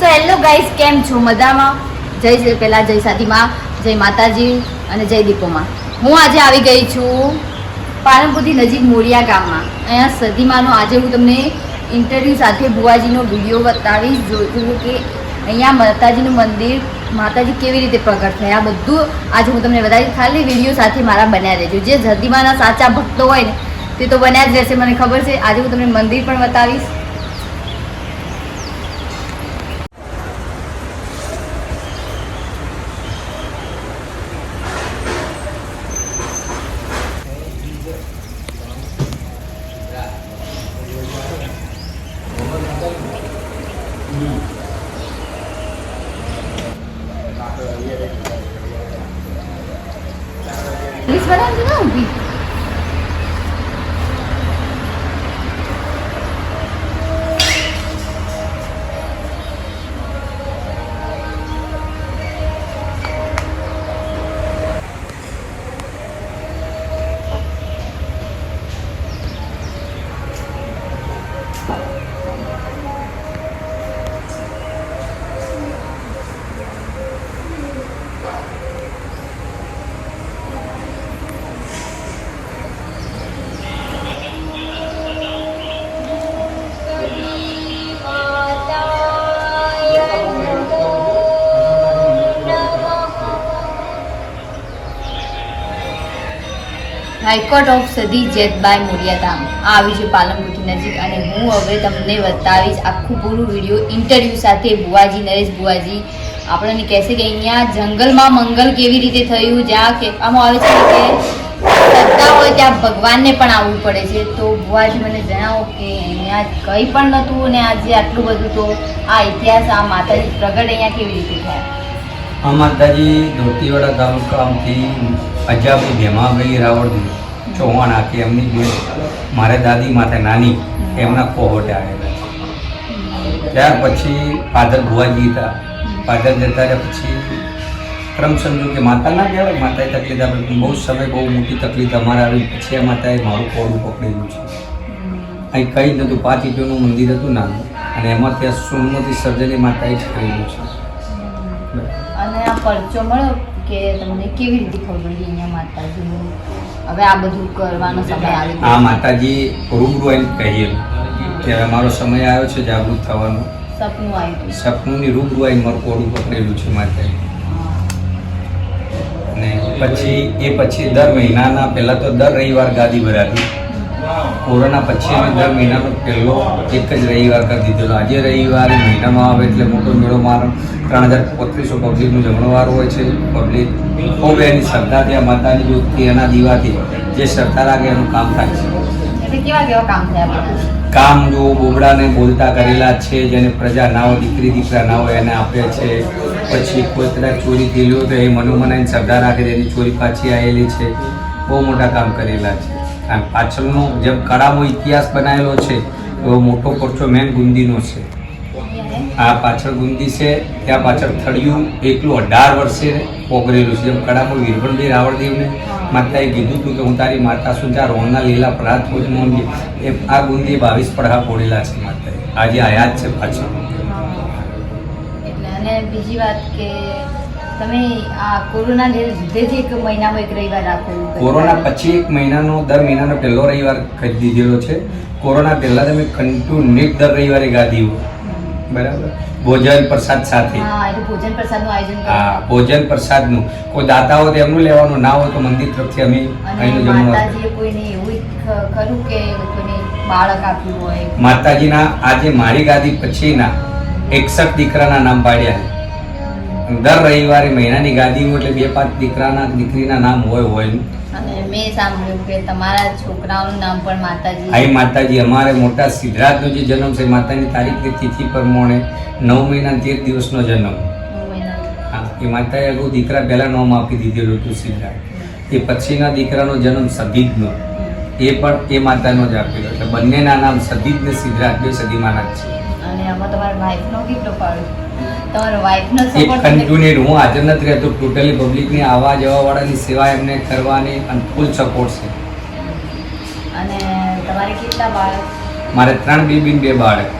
So hello guys કેમ છો? મજામાં? જય શ્રી પહેલાં જય સાધીમાં, જય માતાજી અને જય દીપોમાં. હું આજે આવી ગઈ છું પાલનપુરથી નજીક મોડિયા ગામમાં. અહીંયા સદીમાનો આજે હું તમને ઇન્ટરવ્યૂ સાથે બુવાજીનો વીડિયો બતાવીશ જોયું કે અહીંયા માતાજીનું મંદિર, માતાજી કેવી રીતે પ્રગટ થયા, આ બધું આજે હું તમને બતાવીશ. ખાલી વીડિયો સાથે મારા બન્યા રહેજો. જે સદીમાના સાચા ભક્તો હોય ને, તે તો બન્યા જ રહેશે, મને ખબર છે. આજે હું તમને મંદિર પણ બતાવીશ. હાઈકોર્ટ ઓફ સદી જેતબાઈ મોરિયાધામ. આ આવ્યું છે પાલનપુરથી નજીક અને હું હવે તમને બતાવીશ આખું પૂરું વીડિયો ઇન્ટરવ્યૂ સાથે બુવાજી, નરેશ બુવાજી. આપણને કહેશે કે અહીંયા જંગલમાં મંગલ કેવી રીતે થયું, જ્યાં કહેવામાં આવે છે કે શ્રદ્ધા હોય ત્યાં ભગવાનને પણ આવવું પડે છે. તો બુવાજી મને જણાવો કે અહીંયા કંઈ પણ નહોતું અને આજે આટલું બધું તો આ ઇતિહાસ, આ માતાજી પ્રગટ અહીંયા કેવી રીતે થયા? આ માતાજી ધોતીવાડા તાલુકામાંથી અજાબી ભેમાભાઈ રાવળજી ચૌહાણ આખી એમની બેન મારે દાદી માથે નાની, એમના કોહોટે આવેલા ત્યાર પછી પાદર ભુવાજી હતા. પાદર જતા રહ્યા પછી ક્રમ સમજો કે માતા ના કહેવાય, માતાએ તકલીફ આપે. બહુ સમય બહુ મોટી તકલીફ અમારે આવી. પછી આ માતાએ મારું કોડું પકડેલું છે? અહીં કંઈ જ નહોતું. પાંચ ઈંટોનું મંદિર હતું નાનું. અને એમાં ત્યાં સોમવતી સર્જની માતાએ જ કરેલું છે. અને આ પરચો મળ્યો કે તમને કેવી રીતે ખબર અહીંયા માતાજીનું? હવે આ બધું કરવાનો સમય આવી આ માતાજી રૂબરૂ આવીને કહીએ. કે હવે મારો સમય આવ્યો છે જાગૃત થવાનો. સપનું આવ્યું સપનુંની રૂબરૂ આવીને મારું કોડું પકડેલું છે માતાએ. અને પછી એ પછી દર મહિનાના પહેલાં તો દર રવિવાર ગાદી ભરાતી. કોરોના પછી અમે દર મહિનાનો પહેલો એક જ રવિવાર કરી દીધેલો આજે રવિવારે મહિનામાં આવે એટલે મોટો મેળો મારો. ત્રણ હજાર પોત્રીસો પબ્લિકનું જમણવાર હોય છે. પબ્લિક ખૂબ એની શ્રદ્ધા ત્યાં માતાની દૂધથી એના દીવાથી જે શ્રદ્ધા લાગે એનું કામ થાય છે. કામ જો બોબડાને બોલતા કરેલા છે જેને પ્રજા ના હોય દીકરી દીકરા ના હોય એને આપે છે. પછી કોઈ કદાચ ચોરી થયેલી હોય તો એ મનોમનાની શ્રદ્ધા રાખે એની ચોરી પાછી આવેલી છે. બહુ મોટા કામ કરેલા છે. અને પાછળનો જેમ કળાનો ઇતિહાસ બનાવેલો છે, એવો મોટો પરચો મેન ગુંદીનો છે. આ પાછળ ગુંદી છે, ત્યાં પાછળ થળિયું એકલું અઢાર વર્ષે પોગરેલું છે. જેમ કળામાં વીરભણભાઈ રાવળદેવને માતાએ કીધું હતું કે, હું તારી માતા છું ત્યાં રોણના લીલા પરાત હોય મોંગી એ આ ગુંદી બાવીસ પડહા પોડેલા છે માતાએ. આજે આયા જ છે પાછળ. બીજી વાત કે તમે આ કોરોના લીધેથી એક મહિનામાં એક રવિવાર રાખો કોરોના પછી એક મહિનાનો દર મહિનાનો પહેલો રવિવાર કરી દીધેલો છે. કોરોના પહેલાં તમે કન્ટિન્યુ દર રવિવારે ગાદી બરાબર? ભોજન પ્રસાદ સાથે. હા ભોજન પ્રસાદનું આયોજન હા ભોજન પ્રસાદનું. કોઈ દાતા હોય તો એમનું લેવાનું ના હોય તો મંદિર તરફથી અમે અહીંનું જમવાનું કોઈને એવું ખરું કે કોઈને બાળક આપ્યું હોય? માતાજીના આજે મારી ગાદી પછીના એકસઠ દીકરાના નામ પાડ્યા. દર રવિવારે મહિનાની ગાદી હોય એટલે બે પાંચ દીકરાના દીકરીના નામ હોય હોય. અને મેં સાંભળ્યું કે તમારા છોકરાઓનું નામ પણ માતાજી. અમારે મોટા સિદ્ધરાજનો જે જન્મ છે માતાની તારીખની તિથિ પ્રમાણે નવ મહિના તેર દિવસનો જન્મ. હા એ માતાએ અગાઉ દીકરા પહેલા નામ આપી દીધેલું હતું સિદ્ધરાજ. એ પછીના દીકરાનો જન્મ સદીદનો એ પણ એ માતાનો જ આપેલો. એટલે બંનેના નામ સદીજ ને સિદ્ધરાજ બે સદીમાના જ છે. આમાં તમારા વાઈફનો કેટલો ફાળો તમારા વાઈફનો સપોર્ટ કન્ટિન્યુ હું હાજર નથી રહેતો. ટોટલી પબ્લિકની આવવા જવા વાળાની સેવા એમને કરવાની અને ફૂલ સપોર્ટ છે. અને તમારે કેટલા બાળક? મારે ત્રણ બેબી બે બાળક.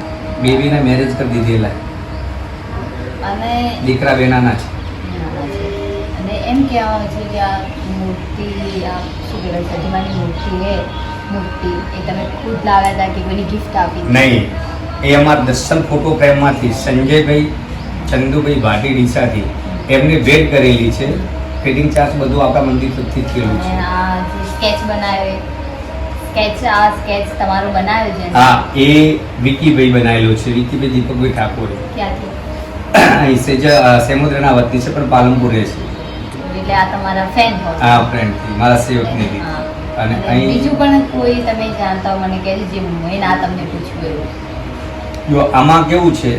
બેબીના મેરેજ કરી દીધેલા. અને દીકરા બેનાના છે. અને એમ કહેવાનું છે કે આ મૂર્તિ આ શું કહેવાય મૂર્તિ એ મૂર્તિ એ તમે ખુદ લાવ્યા હતા કે કોઈની ગિફ્ટ આપી નહીં. એ અમારા દર્શન ફોટો ફ્રેમમાંથી સંજયભાઈ ચંદુભાઈ ભાટી ડીસાથી એમને ભેટ કરેલી છે. ફિટિંગ ચાર્જ બધું આપણા મંદિર તરફથી થયેલું છે. આ સ્કેચ બનાવે. સ્કેચ આ સ્કેચ તમારો બનાવ્યો છે? હા એ વિકીભાઈ બનાવેલો છે. વિકીભાઈ દીપકભાઈ ઠાકોર. ક્યાંથી? સેજ સેમુદ્રના વતની છે પણ પાલનપુર રહે છે. એટલે આ તમારા ફેન હોય. આ મારા સેવકને અને અહીં બીજું પણ કોઈ તમે જાણતા મને કહેજો જે મેં આ તમને પૂછ્યું એવું. જો આમાં કેવું છે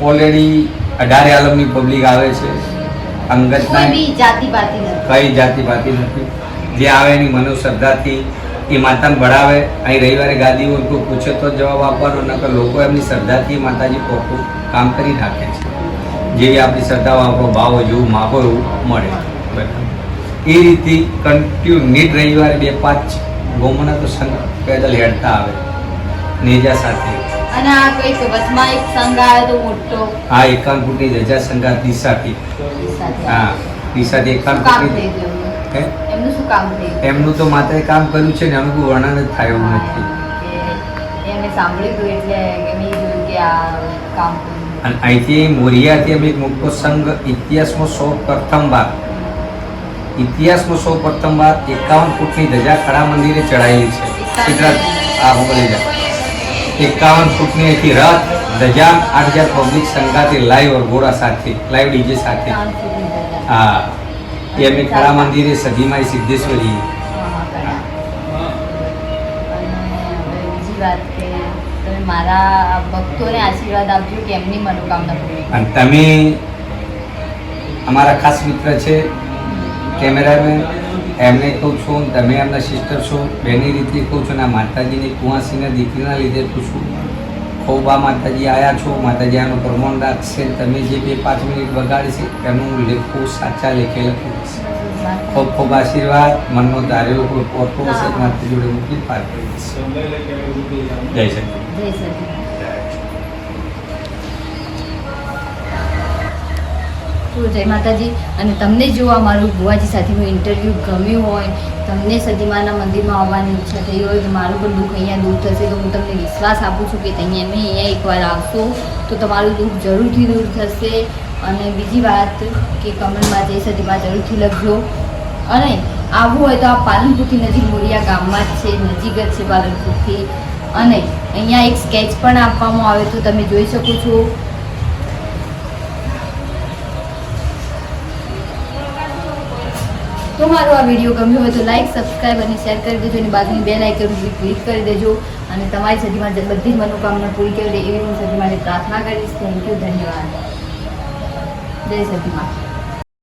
ઓલરેડી અઢારે આલમની પબ્લિક આવે છે અંગતના કઈ જાતિ પાતિ નથી. જે આવે એની મનો શ્રદ્ધાથી એ માતાને ભળાવે અહીં રવિવારે ગાદી હોય કોઈ પૂછે તો જવાબ આપવાનો નકર લોકો એમની શ્રદ્ધાથી માતાજી પોતું કામ કરી નાખે છે. જેવી આપણી શ્રદ્ધા આપણો ભાવ જેવું માગો એવું મળે. બરાબર એ રીતે કન્ટિન્યુ રવિવારે બે પાંચ ગોમના તો સંઘ પેદલ હેડતા આવે. નેજા સાથે. અને આ કંઈક વચમાં એક સંઘ તો મોટો. આ એકાવન ફૂટની ધજા સંઘાત દિશાથી. હા દિશાથી કામ ફૂટની એમનું શું કામ થઈ એમનું તો માત્ર કામ કર્યું છે ને કોઈ વર્ણન જ થાય એવું નથી. એને સાંભળ્યું એટલે કે મેં જોયું કે આ કામ અને અહીંથી મોરિયાથી અમે એક મોટો સંઘ ઇતિહાસમાં સૌ પ્રથમ વાર ઇતિહાસમાં સૌ પ્રથમ વાર એકાવન ફૂટની ધજા ખડા મંદિરે ચડાયેલી છે. સિદ્ધરાજ આ મોકલી જાય એકાવન ફૂટની અહીંથી રથ ધજા આઠ હજાર પબ્લિક સંઘાથી લાઈવ ઘોડા સાથે લાઈવ ડીજે સાથે. હા એ અમે ખડા મંદિરે સદીમાઈ સિદ્ધેશ્વરી મારા ભક્તોને આશીર્વાદ આપજો કે એમની મનોકામના પૂરી. અને તમે અમારા ખાસ મિત્ર છે કેમેરામેન એમને કહું છું તમે એમના સિસ્ટર છો બેની રીતે કહું છું ને આ માતાજીની કુંવાસીના દીકરીના લીધે પૂછું છું. ખૂબ આ માતાજી આવ્યા છો માતાજી આનું પ્રમાણ રાખશે તમે જે બે પાંચ મિનિટ બગાડશે છે એનું હું લેખું સાચા લેખે લખીશ ખૂબ ખૂબ આશીર્વાદ મનનો ધારેલો કોઈ પોતો હશે માતા જોડે મૂકી પાર કરી દઈશ. જય શ્રી જય સચિદાનંદ. તો જય માતાજી. અને તમને જો આ મારું ભુવાજી સાથેનું ઇન્ટરવ્યૂ ગમ્યું હોય, તમને સદીમાના મંદિરમાં આવવાની ઈચ્છા થઈ હોય, તો મારું પણ દુઃખ અહીંયા દૂર થશે. તો હું તમને વિશ્વાસ આપું છું કે તમે અમે અહીંયા એકવાર આવશો, તો તમારું દુઃખ જરૂરથી દૂર થશે. અને બીજી વાત કે કમેન્ટમાં જય સદીમાં જરૂરથી લખજો. અને આવવું હોય તો આ પાલનપુરથી નજીક મોરિયા ગામમાં જ છે, નજીક જ છે પાલનપુરથી. અને અહીંયા એક સ્કેચ પણ આપવામાં આવે તો તમે જોઈ શકો છો. તો મારો આ વીડિયો ગમ્યો હોય તો લાઈક સબસ્ક્રાઈબ અને શેર કરી દેજો અને બાજુની બે લાઇકન ક્લિક કરી દેજો. અને તમારી સદીમાં બધી જ મનોકામના પૂરી કરી દે એવી હું સદી માટે પ્રાર્થના કરીશ. થેન્ક યુ ધન્યવાદ. જય સદીમાં